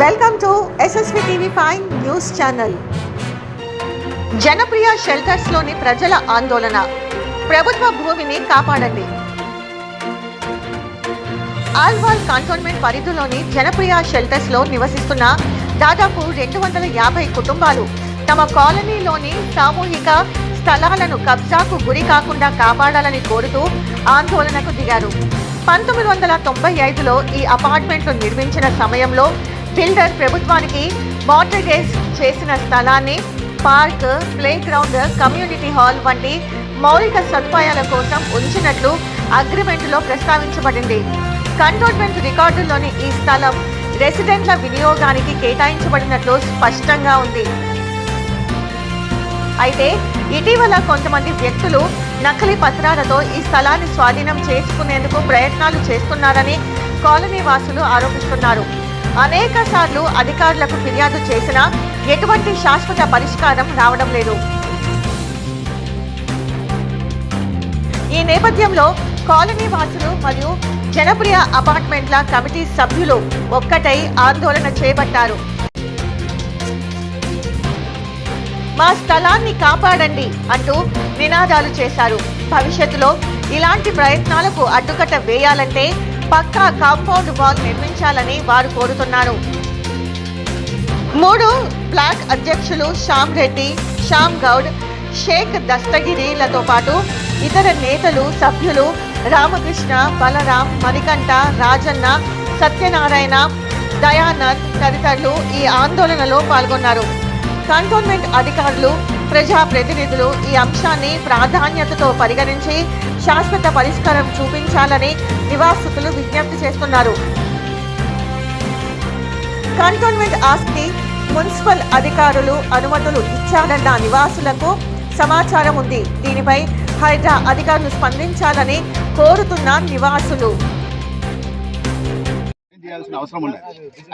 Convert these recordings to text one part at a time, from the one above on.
Welcome to SSV TV five news channel Janapriya షెల్టర్స్లోని ప్రజల ఆందోళన. ప్రభుత్వ భూమిని కాపాడండి. ఆల్వాల్ కంటోన్మెంట్ పరిధిలోని జనప్రియ షెల్టర్స్లో నివసిస్తున్న దాదాపు రెండు వందల యాభై కుటుంబాలు తమ కాలనీలోని సామూహిక స్థలాలను కబ్జాకు గురి కాకుండా కాపాడాలని కోరుతూ ఆందోళనకు దిగారు. పంతొమ్మిది వందల తొంభై ఐదులో ఈ అపార్ట్మెంట్లు నిర్మించిన సమయంలో బిల్డర్ ప్రభుత్వానికి మార్టగేజ్ చేసిన స్థలాన్ని park playground community hall వంటి మౌలిక సదుపాయాల కోసం ఉంచినట్లు అగ్రిమెంట్లో ప్రస్తావించబడింది. కంటోన్మెంట్ రికార్డుల్లోని ఈ స్థలం రెసిడెంట్ల వినియోగానికి కేటాయించబడినట్లు స్పష్టంగా ఉంది. అయితే ఇటీవల కొంతమంది వ్యక్తులు నకిలీ పత్రాలతో ఈ స్థలాన్ని స్వాధీనం చేసుకునేందుకు ప్రయత్నాలు చేస్తున్నారని కాలనీ వాసులు ఆరోపిస్తున్నారు. అనేక సార్లు అధికారులకు ఫిర్యాదు చేసినా ఎటువంటి శాశ్వత పరిష్కారం రావడం లేదు. ఈ నేపథ్యంలో కాలనీ వాసులు మరియు జనప్రియ అపార్ట్మెంట్ల కమిటీ సభ్యులు ఒక్కటై ఆందోళన చేపట్టారు. మా స్థలాన్ని కాపాడండి అంటూ నినాదాలు చేశారు. భవిష్యత్తులో ఇలాంటి ప్రయత్నాలకు అడ్డుకట్ట వేయాలంటే పక్కా కాంపౌండ్ వాల్ నిర్మించాలని వారు కోరుతున్నారు. మూడు బ్లాక్ అధ్యక్షులు శ్యామ్ రెడ్డి శ్యామ్ గౌడ్ షేక్ దస్తగిరిలతో పాటు ఇతర నేతలు సభ్యులు రామకృష్ణ బలరాం మణికంఠ రాజన్న సత్యనారాయణ దయానంద్ తదితరులు ఈ ఆందోళనలో పాల్గొన్నారు. కంటోన్మెంట్ అధికారులు ప్రజా ప్రతినిధులు ఈ అంశాన్ని ప్రాధాన్యతతో పరిగణించి శాశ్వత పరిష్కారం చూపించాలని నివాసితులు విజ్ఞప్తి చేస్తున్నారు. కంటోన్మెంట్ ఆస్తి మున్సిపల్ అధికారులు అనుమతులు ఇచ్చారన్న నివాసులకు సమాచారం ఉంది. దీనిపై హైడ్రా అధికారులు స్పందించాలని కోరుతున్న నివాసులు. చేయాల్సిన అవసరం ఉండదు.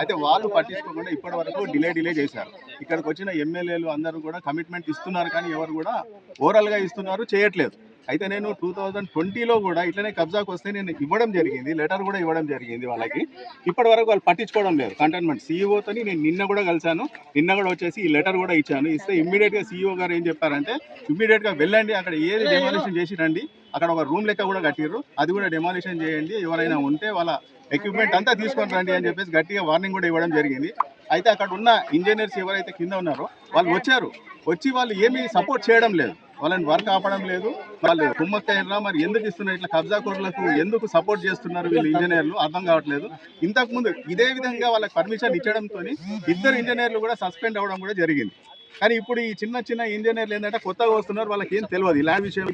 అయితే వాళ్ళు పట్టించుకోకుండా ఇప్పటి వరకు డిలే డిలే చేశారు. ఇక్కడికి వచ్చిన ఎమ్మెల్యేలు అందరూ కూడా కమిట్మెంట్ ఇస్తున్నారు కానీ ఎవరు కూడా ఓవరాల్గా ఇస్తున్నారు చేయట్లేదు. అయితే నేను టూ థౌజండ్ ట్వంటీలో కూడా ఇట్లనే కబ్జాకు వస్తే నేను ఇవ్వడం జరిగింది లెటర్ కూడా ఇవ్వడం జరిగింది వాళ్ళకి. ఇప్పటి వరకు వాళ్ళు పట్టించుకోవడం లేదు. కంటైన్మెంట్ సీఈఓతోని నేను నిన్న కూడా కలిశాను. నిన్న కూడా వచ్చేసి ఈ లెటర్ కూడా ఇచ్చాను. ఇస్తే ఇమ్మీడియట్గా సీఈఓ గారు ఏం చెప్పారంటే ఇమ్మీడియట్గా వెళ్ళండి అక్కడ ఏది డెమాలిషన్ చేసి రండి అక్కడ ఒక రూమ్ లెక్క కూడా కట్టిర్రు. అది కూడా డెమాలిషన్ చేయండి ఎవరైనా ఉంటే వాళ్ళ ఎక్విప్మెంట్ అంతా తీసుకొని రండి అని చెప్పేసి గట్టిగా వార్నింగ్ కూడా ఇవ్వడం జరిగింది. అయితే అక్కడ ఉన్న ఇంజనీర్స్ ఎవరైతే కింద ఉన్నారో వాళ్ళు వచ్చారు. వచ్చి వాళ్ళు ఏమీ సపోర్ట్ చేయడం లేదు. వాళ్ళని వర్క్ ఆపడం లేదు. వాళ్ళు కుమ్మక్కయ్యారా మరి ఎందుకు ఇస్తున్నారు? ఇట్లా కబ్జా కోర్లకు ఎందుకు సపోర్ట్ చేస్తున్నారు వీళ్ళు ఇంజనీర్లు అర్థం కావట్లేదు. ఇంతకుముందు ఇదే విధంగా వాళ్ళకి పర్మిషన్ ఇచ్చడంతో ఇద్దరు ఇంజనీర్లు కూడా సస్పెండ్ అవ్వడం కూడా జరిగింది. కానీ ఇప్పుడు ఈ చిన్న చిన్న ఇంజనీర్లు ఏంటంటే కొత్తగా వస్తున్నారు వాళ్ళకి ఏం తెలియదు ఇలాంటి విషయం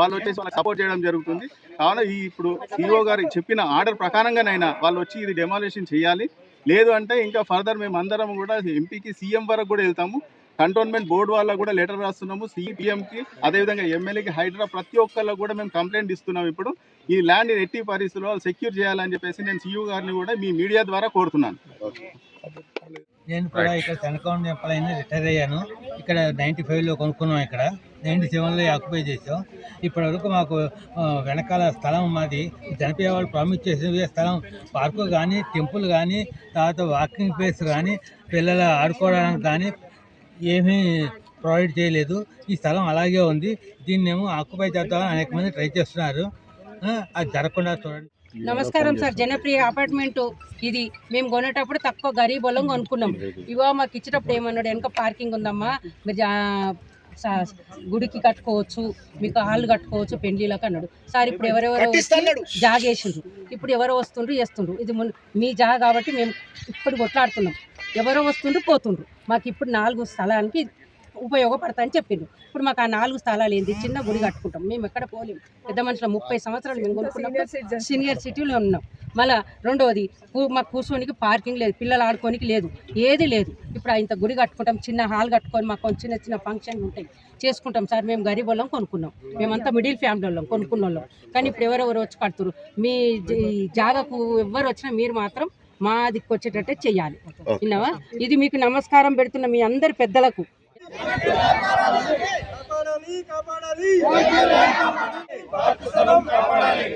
వాళ్ళు వచ్చేసి వాళ్ళకి సపోర్ట్ చేయడం జరుగుతుంది. కావున ఈ ఇప్పుడు సిఇఓ గారు చెప్పిన ఆర్డర్ ప్రకారంగానైనా వాళ్ళు వచ్చి ఇది డెమాలేషన్ చేయాలి. లేదు అంటే ఇంకా ఫర్దర్ మేము అందరం కూడా ఎంపీకి సీఎం వరకు కూడా వెళ్తాము. కంటోన్మెంట్ బోర్డు వాళ్ళకు కూడా లెటర్ రాస్తున్నాము. సిపిఎంకి అదేవిధంగా ఎమ్మెల్యేకి హైడ్రా ప్రతి ఒక్కళ్ళు కూడా మేము కంప్లైంట్ ఇస్తున్నాం ఇప్పుడు. ఈ ల్యాండ్ ఎట్టి పరిస్థితుల్లో సెక్యూర్ చేయాలని చెప్పేసి నేను సీఈఓ గారిని కూడా మీ మీడియా ద్వారా కోరుతున్నాను. నేను కూడా ఇక్కడ సెనకౌండ్ చెప్పాలని రిటైర్ అయ్యాను. ఇక్కడ నైంటీ ఫైవ్లో కొనుక్కున్నాం ఇక్కడ. నైంటీ సెవెన్లో ఆక్యుపై చేసాం ఇప్పటి వరకు మాకు వెనకాల స్థలం మాది. చనిపోయే వాళ్ళు ప్రామిస్ చేసిన స్థలం. పార్కు కానీ టెంపుల్ కానీ తర్వాత వాకింగ్ ప్లేస్ కానీ పిల్లలు ఆడుకోవడానికి కానీ ఏమీ ప్రొవైడ్ చేయలేదు. ఈ స్థలం అలాగే ఉంది. దీన్నేమో ఆక్యుపై చేద్దామని అనేక మంది ట్రై చేస్తున్నారు. అది జరగకుండా చూడండి. నమస్కారం సార్. జనప్రియ అపార్ట్మెంట్ ఇది. మేము కొనేటప్పుడు తక్కువ గరీబ్ వాళ్ళం కొనుక్కున్నాం. ఇవో మాకు ఇచ్చేటప్పుడు ఏమన్నాడు వెనక పార్కింగ్ ఉందమ్మా. మీరు గుడికి కట్టుకోవచ్చు మీకు హాల్ కట్టుకోవచ్చు పెండ్లీలకు అన్నాడు. సార్ ఇప్పుడు ఎవరెవరో జాగేసిండ్రు ఇప్పుడు ఎవరో వస్తుండ్రు చేస్తుండ్రు. ఇది మీ జాగ కాబట్టి మేము ఇప్పుడు కొట్లాడుతున్నాం. ఎవరో వస్తుండ్రు పోతుండ్రు. మాకు ఇప్పుడు నాలుగు స్థలానికి ఉపయోగపడతా అని చెప్పిండ్రు ఇప్పుడు మాకు ఆ నాలుగు స్థలాలు ఏంది? చిన్న గుడి కట్టుకుంటాం. మేము ఎక్కడ పోలేం. పెద్ద మనుషులు ముప్పై సంవత్సరాలు మేము కొనుక్కున్నాం సీనియర్ సిటీలో ఉన్నాం. మళ్ళా రెండవది కూ- మాకు కూర్చోనికి పార్కింగ్ లేదు. పిల్లలు ఆడుకోనికి లేదు. ఏది లేదు. ఇప్పుడు ఇంత గుడి కట్టుకుంటాం చిన్న హాల్ కట్టుకొని మాకు చిన్న చిన్న ఫంక్షన్లు ఉంటాయి. చేసుకుంటాం సార్. మేము గరీబ్ వాళ్ళం కొనుక్కున్నాం. మేమంతా మిడిల్ ఫ్యామిలీ వాళ్ళం కొనుక్కున్న వాళ్ళం. కానీ ఇప్పుడు ఎవరెవరు వచ్చి కడుతురు మీ జ- ఈ జాగకు ఎవరు వచ్చినా మీరు మాత్రం మా దిక్కు వచ్చేటట్టే చెయ్యాలి. విన్నావా? ఇది మీకు నమస్కారం పెడుతున్న మీ అందరి పెద్దలకు. కాపాడాలి కాపాడాలి.